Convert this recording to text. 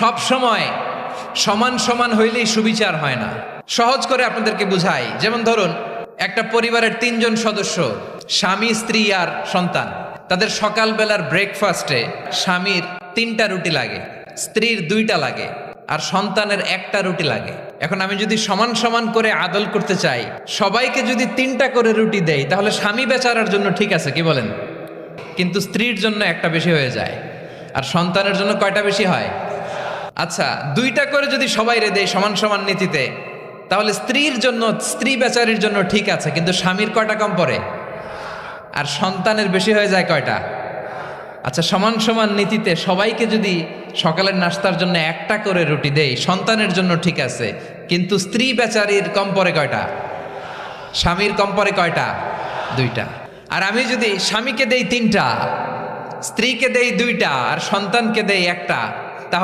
সব সময় সমান সমান হইলেই সুবিচার হয় না। সহজ করে আপনাদেরকে বুঝাই, যেমন ধরুন, একটা পরিবারের তিনজন সদস্য, স্বামী, স্ত্রী আর সন্তান। তাদের সকালবেলার ব্রেকফাস্টে স্বামীর তিনটা রুটি লাগে, স্ত্রীর দুইটা লাগে, আর সন্তানের একটা রুটি লাগে। এখন আমি যদি সমান সমান করে আদল করতে চাই, সবাইকে যদি তিনটা করে রুটি দেই, তাহলে স্বামী বেচারার জন্য ঠিক আছে, কি বলেন? কিন্তু স্ত্রীর জন্য একটা বেশি হয়ে যায়, আর সন্তানের জন্য কয়টা বেশি হয়? আচ্ছা দুইটা করে যদি সবাই রে দেয় সমান সমান নীতিতে, তাহলে স্ত্রীর জন্য, স্ত্রী বেচারির জন্য ঠিক আছে, কিন্তু স্বামীর কয়টা কম পড়ে? আর সন্তানের বেশি হয়ে যায় কয়টা? আচ্ছা সমান সমান নীতিতে সবাইকে যদি সকালের নাস্তার জন্য একটা করে রুটি দেই, সন্তানের জন্য ঠিক আছে, কিন্তু স্ত্রী বেচারির কম পরে কয়টা? স্বামীর কম পরে কয়টা? দুইটা। আর আমি যদি স্বামীকে দেই তিনটা, স্ত্রীকে দেই দুইটা, আর সন্তানকে দেই একটা